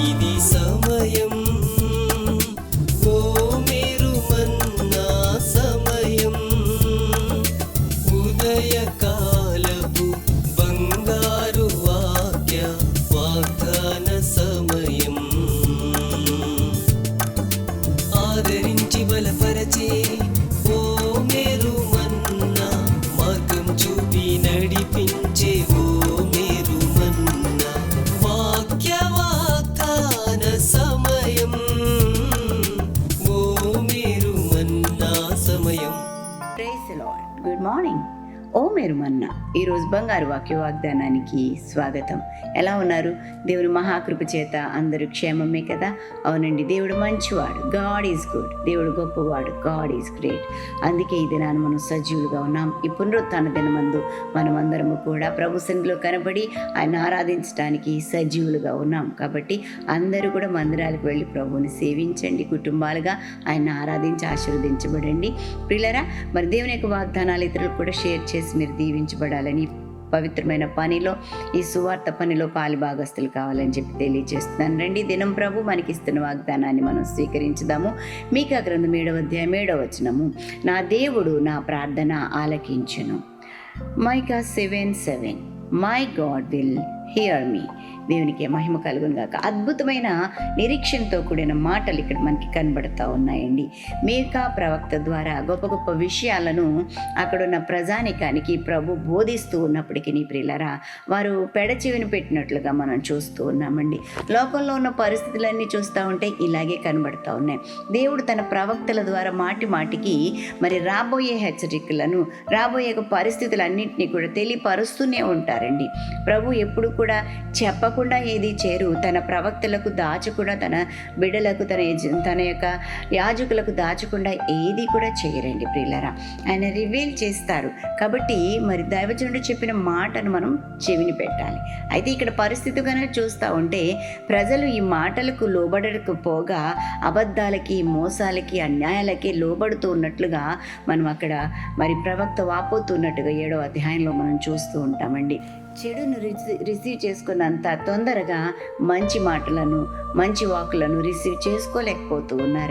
ఇది సమయం ఓ మీరు మన్నా సమయం. ఉదయకాలపు బంగారు వాక్య వాగ్దాన సమయం. ఆదరించి బలపరచే ఓ మేరు Good morning. ఓ మెరుమన్న ఈరోజు బంగారు వాక్య వాగ్దానానికి స్వాగతం. ఎలా ఉన్నారు? దేవుని మహాకృప చేత అందరూ క్షేమమే కదా? అవునండి దేవుడు మంచివాడు. గాడ్ ఈజ్ గుడ్ దేవుడు గొప్పవాడు. గాడ్ ఈజ్ గ్రేట్ అందుకే ఈ దినాన్ని మనం సజీవులుగా ఉన్నాం. ఈ పునరుత్థాన దినమందు మనమందరము కూడా ప్రభు సన్నిధిలో కనబడి ఆయన ఆరాధించడానికి సజీవులుగా ఉన్నాం. కాబట్టి అందరూ కూడా మందిరాలకు వెళ్ళి ప్రభువుని సేవించండి. కుటుంబాలుగా ఆయన ఆరాధించి ఆశీర్వదించబడండి. పిల్లరా మరి దేవుని యొక్క వాగ్దానాలు ఇతరులు కూడా షేర్ చేసి మీరు దీవించబడాలని పవిత్రమైన పనిలో ఈ సువార్త పనిలో పాలిభాగస్తులు కావాలని చెప్పి తెలియజేస్తున్నాను. రండి దినం ప్రభు మనకిస్తున్న వాగ్దానాన్ని మనం స్వీకరించుదాము. మీకా గ్రంథం ఏడవ అధ్యాయం ఏడవ వచనము. నా దేవుడు నా ప్రార్థన ఆలకించును. Micah seven seven. My God will hear me దేవునికి మహిమ కలుగును గాక. అద్భుతమైన నిరీక్షణతో కూడిన మాటలు ఇక్కడ మనకి కనబడతా ఉన్నాయండి. మేకా ప్రవక్త ద్వారా గొప్ప గొప్ప విషయాలను అక్కడున్న ప్రజానికానికి ప్రభు బోధిస్తూ ఉన్నప్పటికీ నీ ప్రియులరా వారు పెడచెవిని పెట్టినట్లుగా మనం చూస్తూ ఉన్నామండి. లోకంలో ఉన్న పరిస్థితులన్నీ చూస్తూ ఉంటే ఇలాగే కనబడతా ఉన్నాయి. దేవుడు తన ప్రవక్తల ద్వారా మాటి మాటికి మరి రాబోయే హెచ్చరికలను రాబోయే పరిస్థితులన్నింటినీ కూడా తెలియపరుస్తూనే ఉంటారండి. ప్రభు ఎప్పుడు కూడా తప్పకుండా ఏది చేరు. తన ప్రవక్తలకు దాచకుండా తన బిడ్డలకు తన యజ- తన యొక్క యాజకులకు దాచకుండా ఏది కూడా చేయరండి ప్రియులరా. ఆయన రివీల్ చేస్తారు. కాబట్టి మరి దైవజనుడు చెప్పిన మాటను మనం చెవిని పెట్టాలి. అయితే ఇక్కడ పరిస్థితి కనుక చూస్తూ ఉంటే ప్రజలు ఈ మాటలకు లోబడకపోగా అబద్ధాలకి మోసాలకి అన్యాయాలకి లోబడుతూ ఉన్నట్లుగా మనం అక్కడ మరి ప్రవక్త వాపోతున్నట్టుగా ఏడో అధ్యాయంలో మనం చూస్తూ ఉంటామండి. చెడును రిసీవ్ రిసీవ్ చేసుకున్నంత తొందరగా మంచి మాటలను మంచి వాకులను రిసీవ్ చేసుకోలేకపోతూ ఉన్నారు